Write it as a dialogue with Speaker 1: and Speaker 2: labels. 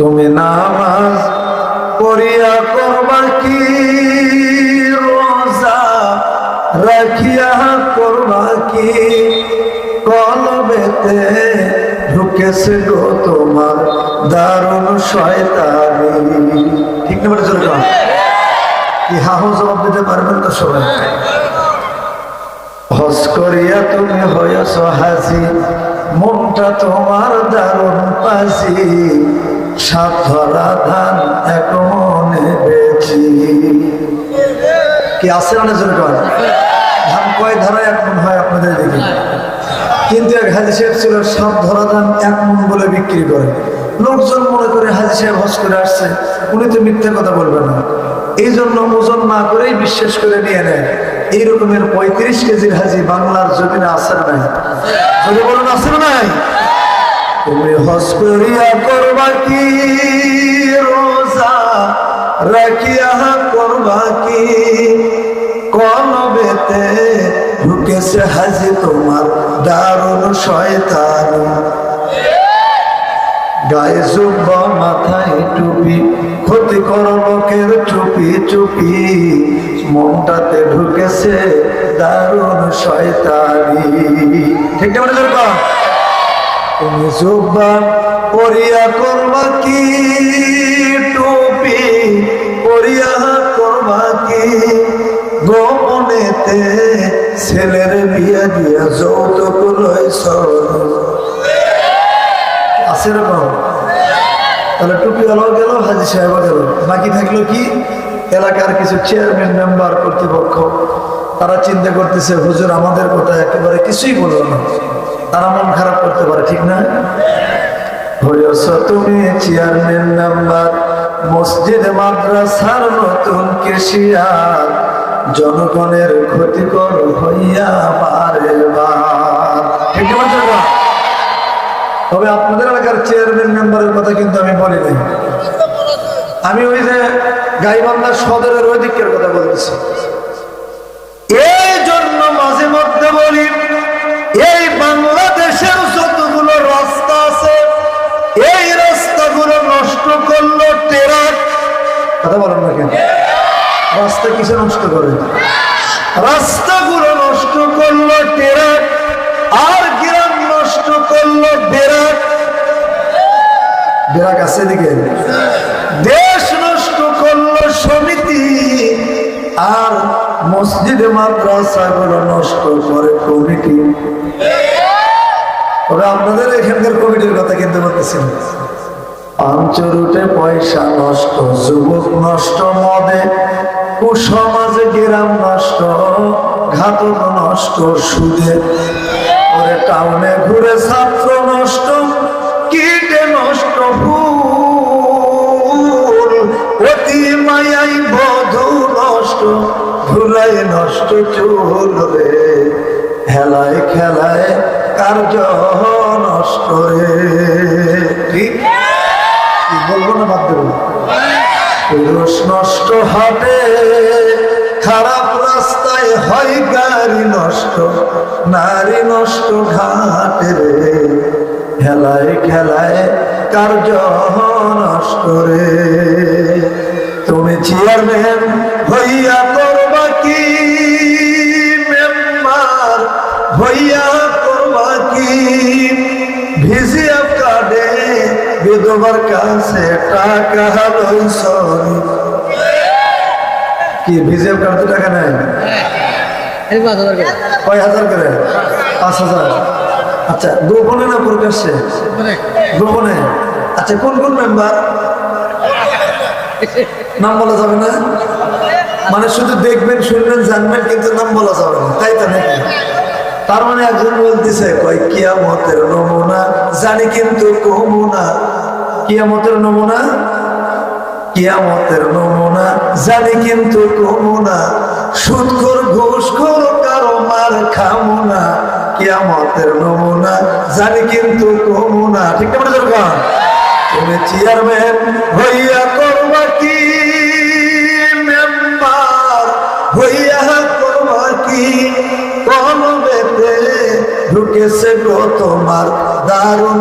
Speaker 1: তুমি নামাজ পড়িয়া করবা কি? রোজা রাখিয়া করবা কি? কলবেতে ঢুকেছে গো তোমার দারুণ শয়তানি। ঠিক না বলে চলে যাও কি হাহু জবাব দিতে পারবেন তো সবাই? হস করিয়া তুমি হইয়াছ হাসি মনটা তোমার দারুণ পাশি সাত ধরা ধান এক মনে কি আছে না জোর ধান কয় ধারা এক মন হয় আপনাদের দেখি। কিন্তু এক হাজি সাহেব ছিল সাত ধরা ধান এক মন বলে বিক্রি করে। লোকজন মনে করে হাজি সাহেব হস করে আসছে। উনি তো মিথ্যা কথা বলবেন না। এই জন্য ওজন না করেই বিশ্বাস করে নিয়ে নেয়। এই রকমের পঁয়ত্রিশ কেজির হাজি বাংলার জমিনে আসে না নাই? যদি বলুন আসে না নাই? তুমি হস করিয়া করবা কি? রোজা রাখিয়া করবা কি? কলবেতে ঢুকেছে হাজি তোমার দারুণ শয়তানি। গায়ে জুব্বা, মাথায় টুপি, ক্ষতি কর লোকের চুপি চুপি। মনটাতে ঢুকেছে দারুণ শয়তানি। ঠিক মানে তুমি জুব্বা পরিয়া করবা কি? টুপি পরিয়া করবা কি? গোপনেতে ছেলের বিয়া দিয়া যৌতুক লইছ। আছে এরকম তাহলে টুপি আলাও গেল, হাজি সাহেব গেল। বাকি থাকল কি? এলাকার কিছু চেয়ারম্যান মেম্বার কর্তৃপক্ষ। তারা চিন্তা করতেছে, হুজুর আমাদের কথা একেবারে কিছুই বলল না। তারা মন খারাপ করতে পারে, ঠিক না? তুমি চেয়ারম্যান মেম্বার মসজিদ, মাদ্রাসার নতুন জনগণের ক্ষতিকর তবে আপনাদের এলাকার চেয়ারম্যান মেম্বারের কথা কিন্তু আমি বলি নাই। আমি ওই যে গাইবান্ধার সদরের ওই দিকের কথা বলতেছি। না কেন? রাস্তা কিসে নষ্ট করে? রাস্তাগুলো নষ্ট করল টেরাক, আর গ্রাম নষ্ট করল বেরাক বেরাক আছে দিকে দেশ নষ্ট করল সমিতি, আর মসজিদে মাদ্রাসাগুলো নষ্ট করে কমিটি। ওরা আপনাদের এখানকার কমিটির কথা কিন্তু বলতেছেন পাঞ্চ রুটে পয়সা নষ্ট, যুবক নষ্ট, মদে কুসমাজে গ্রাম নষ্ট, ঘাতক নষ্ট, সুদে ওরে টাউনে ঘুরে ছাত্র নষ্ট, কীটে নষ্ট ফুল অতি মায়াই বধু নষ্ট, ধুলাই নষ্ট চুল রে, হেলায় খেলায় কার্য নষ্ট রে। পুরুষ নষ্ট হাটে খারাপ রাস্তায় হয় গাড়ি নষ্ট, নারী নষ্ট ঘাটে রে। খেলায় খেলায় কার্য নষ্ট রে? তুমি চেয়ারম্যান হইয়া করবা কি মেম্বার হইয়া করবা কি কার্ডে বিধবার কাছে টাকা লইছ কি ভিজিএফ কার্ডে টাকা নেয়? কয় হাজার করে? পাঁচ হাজার। আচ্ছা গোপনে না প্রকাশ্যে? গোপনে। আচ্ছা কোন কোন মেম্বার নাম বলা যাবে না? মানে শুধু দেখবেন শুনবেন জানবেন কিন্তু নাম বলা যাবে না। তাই তো নাকি? তার মানে একজন বলতেছে কয় কিয়ামতের নমুনা জানি কিন্তু কমুনা। কিয়ামতের নমুনা? কিয়ামতের নমুনা। জানি কিন্তু কমুনা ঘোষ ঘুষখোর, কারও মার খামুনা। কিয়ামতের নমুনা। জানি কিন্তু কমুনা ঠিক না দরকার তুমি চেয়ারম্যান হইয়া করবা কি মেম্বার হইয়া করবা কি কলবেতে ঢুকেছে গো তোমার দারুণ